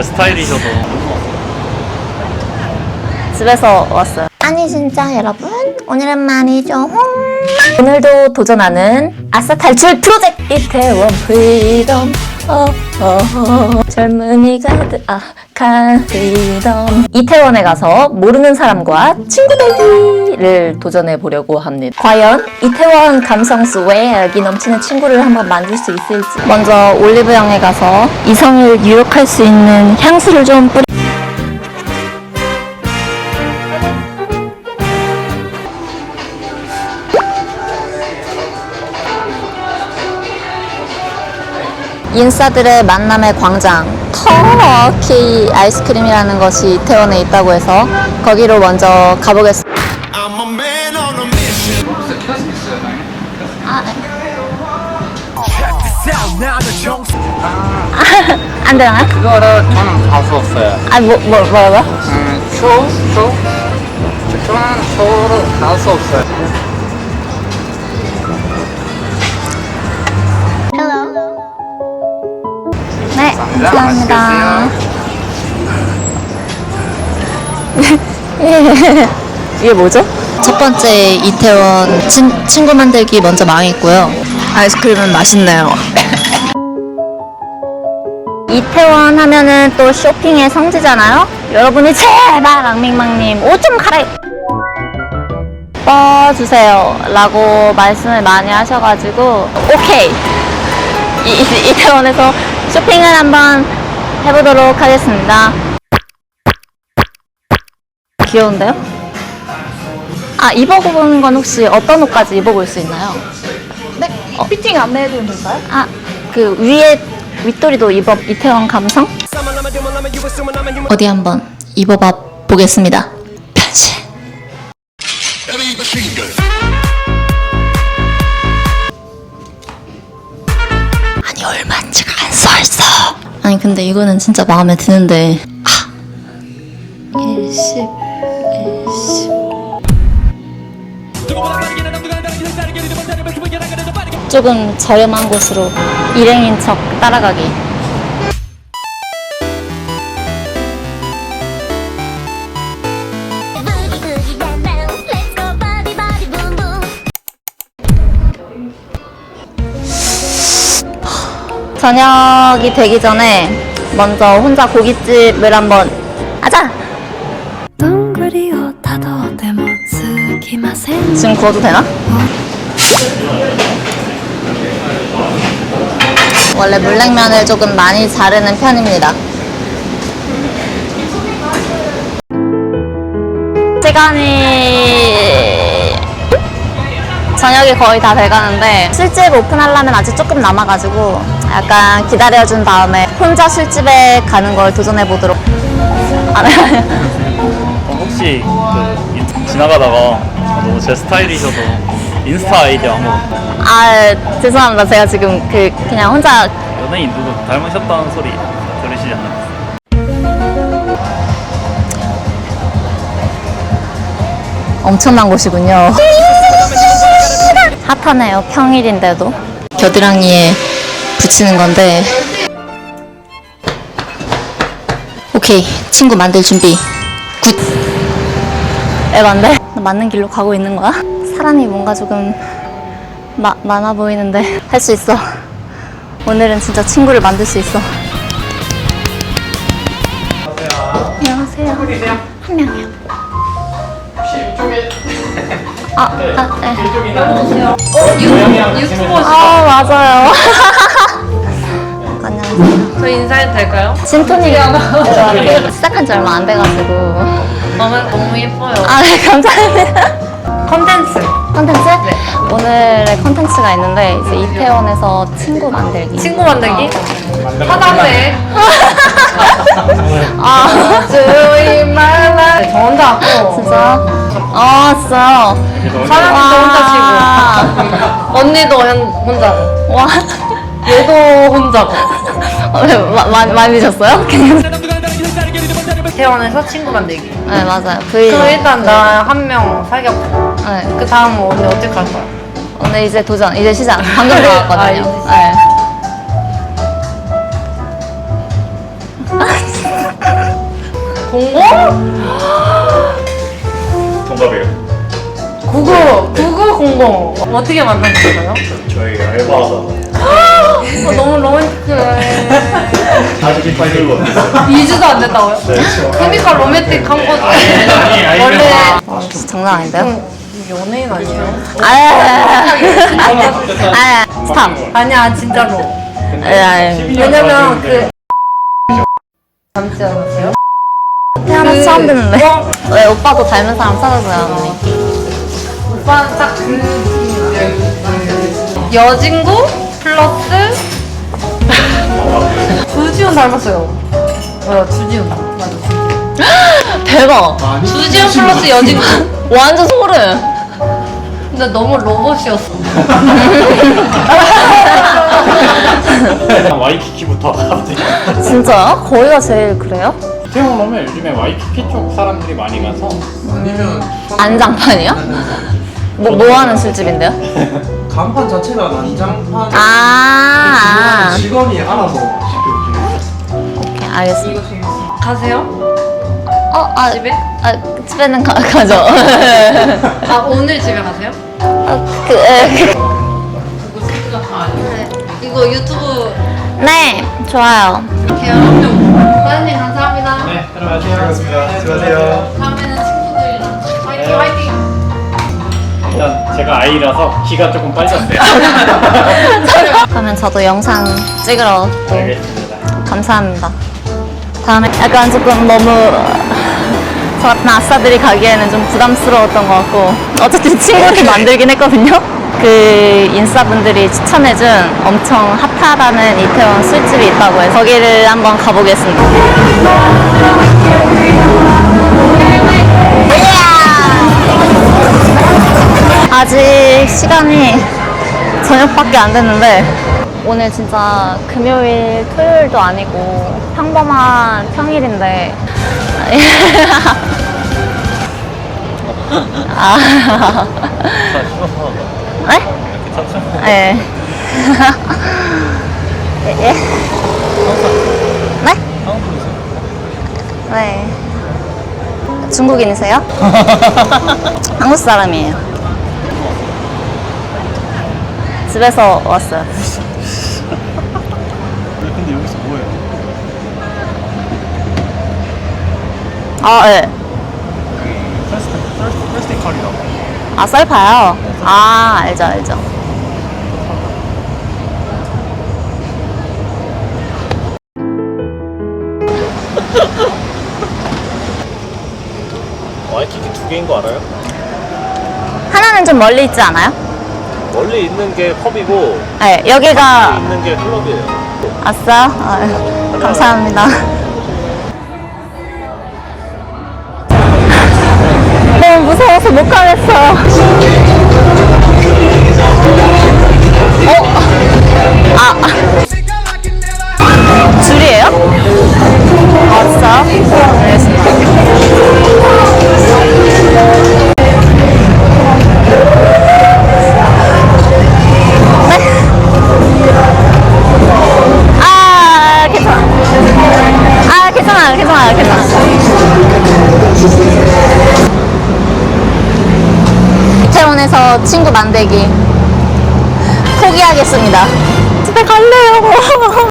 제 스타일이셔서 집에서 왔어요. 아니 진짜 여러분 오늘은 말이죠. 오늘도 도전하는 아싸 탈출 프로젝트 이태원 프리덤 어, 어, 어. 젊은이 가득한 프리덤 이태원에 가서 모르는 사람과 친구 되기를 도전해 보려고 합니다. 과연 이태원 감성 스웨기 넘치는 친구를 한번 만들 수 있을지 먼저 올리브영에 가서 이성을 유혹할 수 있는 향수를 좀 뿌리 인싸들의 만남의 광장 터키 아이스크림이라는 것이 이태원에 있다고 해서 거기로 먼저 가보겠습니다. On a mission. 안 되나요? 그거를 저는 가수 없어요 아, 뭐, 뭐, 뭐라고요? 음, 쇼? 쇼? 저는 쇼를 가수 없어요 네, 감사합니다. 이게 뭐죠? 첫 번째 이태원 친, 친구 만들기 먼저 망했고요. 아이스크림은 맛있네요. 이태원 하면은 또 쇼핑의 성지잖아요? 여러분이 제발 랑밍망님 옷 좀 갈아입 주세요 라고 말씀을 많이 하셔가지고 오케이 이, 이, 이태원에서 쇼핑을 한번 해보도록 하겠습니다 귀여운데요? 아 입어보는 건 혹시 어떤 옷까지 입어볼 수 있나요? 네, 피팅 안내해드리면 될까요? 아 그 위에 윗도리도 입어 이태원 감성? 어디 한번 입어봐 보겠습니다. 얼마인지가 안 써있어. 아니 근데 이거는 진짜 마음에 드는데. 아. 일십 일십. 조금 저렴한 곳으로 일행인 척 따라가기. 저녁이 되기 전에 먼저 혼자 고깃집을 한번 하자. 지금 구워도 되나? 원래 물냉면을 조금 많이 자르는 편입니다. 시간이 저녁이 거의 다 돼가는데 술집 오픈하려면 아직 조금 남아가지고 약간 기다려준 다음에 혼자 술집에 가는 걸 도전해 보도록. 아, 네. 어, 혹시 그 인- 지나가다가 너무 제 스타일이셔서 인스타 아이디 한번 아 죄송합니다. 제가 지금 그 그냥 혼자 연예인 누구 닮으셨다는 소리 들으시지 않나요? 엄청난 곳이군요. 핫하네요. 평일인데도. 겨드랑이에 붙이는 건데. 오케이. 친구 만들 준비. 굿. 에반데? 나 맞는 길로 가고 있는 거야? 사람이 뭔가 조금 마, 많아 보이는데 할 수 있어. 오늘은 진짜 친구를 만들 수 있어. 안녕하세요. 한 명이요. 아, 아, 네. 아, 맞아요. 안녕하세요. 저 인사해도 될까요? 진토님 시작한 지 얼마 안 돼가지고. 너무 너무 예뻐요. 아, 네, 감사합니다. 컨텐츠. 컨텐츠? 오늘의 컨텐츠가 있는데, 이제 이태원에서 친구 만들기. 친구 만들기? 하다네. 아, 주의 말라. 저 혼자 하고. 진짜? 아, 진짜요? 사장님도 와. 혼자 치고. 언니도 현- 혼자고. 와. 얘도 혼자고. 어, 왜, 마, 마, 많이 드셨어요? 태원에서 친구 만들기. 네, 맞아요. V. 그럼 일단 나 한 명 사귀었고. 네. 그 다음 언니 어떻게 할 거야? 오늘 이제 도전, 이제 시작. 방금 아, 들어갔거든요. 네. 아, 진짜. 공공? 동갑이에요. 99 9900 어떻게 만나셨어요? 저희 알바하다가 어, 너무 로맨틱해. 아직 이빨 들고 왔어요. 2주도 안 됐다고요? 네. 그러니까 로맨틱한 거죠. 아니, 아니, 원래 아, 진짜 장난 아닌데요? 음, 연예인 아니에요? 아, 아, 스탑. 아니야 진짜로. 아, 아, 왜냐면 그 닮지 않으세요? 태어나서 처음 듣는데. 왜 오빠도 닮은 사람 찾아줘요, 언니. 오빠는 딱그 느낌이에요. 여진구 플러스 주지훈 닮았어요. 맞아 주지훈 맞아. 대박. 주지훈 플러스 여진구. 완전 소름. 근데 너무 로봇이었어. 와이키키부터 갑자기. 진짜요? 거기가 제일 그래요? 태국 오면 요즘에 와이키키 쪽 사람들이 많이 가서 안장판이요? 뭐, 뭐 하는 술집인데요? 간판 자체가 난장판 아, 직원이 알아서 오케이, 알겠습니다. 가세요? 어, 아, 집에? 아, 집에는 가, 가죠. 아 오늘 집에 가세요? 아, 그, 에, 이거 유튜브 네, 좋아요. 이렇게요. 사장님 감사합니다. 네, 들어가세요. 반갑습니다. 수고하세요. 다음에는 친구들이랑 화이팅 화이팅. 일단 제가 아이라서 기가 조금 빠졌어요. 그러면 저도 영상 찍으러 또 알겠습니다. 감사합니다. 다음에 약간 조금 너무 저 같은 아싸들이 가기에는 좀 부담스러웠던 것 같고 어쨌든 친구를 만들긴 했거든요. 그 인싸분들이 추천해준 엄청 핫하다는 이태원 술집이 있다고 해서 거기를 한번 가보겠습니다. 아직 시간이 저녁밖에 안 됐는데 오늘 진짜 금요일, 토요일도 아니고 평범한 평일인데 아, 네? 네. 예? 네? 네. 중국인이세요? 한국 사람이에요. 집에서 왔어요. 근데 여기서 뭐예요? 아, 예. 페스티컬이라고. 아, 썰파요? 아, 알죠, 알죠. 와이키키 두 개인 거 알아요? 하나는 좀 멀리 있지 않아요? 멀리 있는 게 펍이고 네, 여기가 있는 게 클럽이에요. 아싸. 아, 감사합니다. 못 가겠어. 어? 친구 만들기 포기하겠습니다. 집에 갈래요.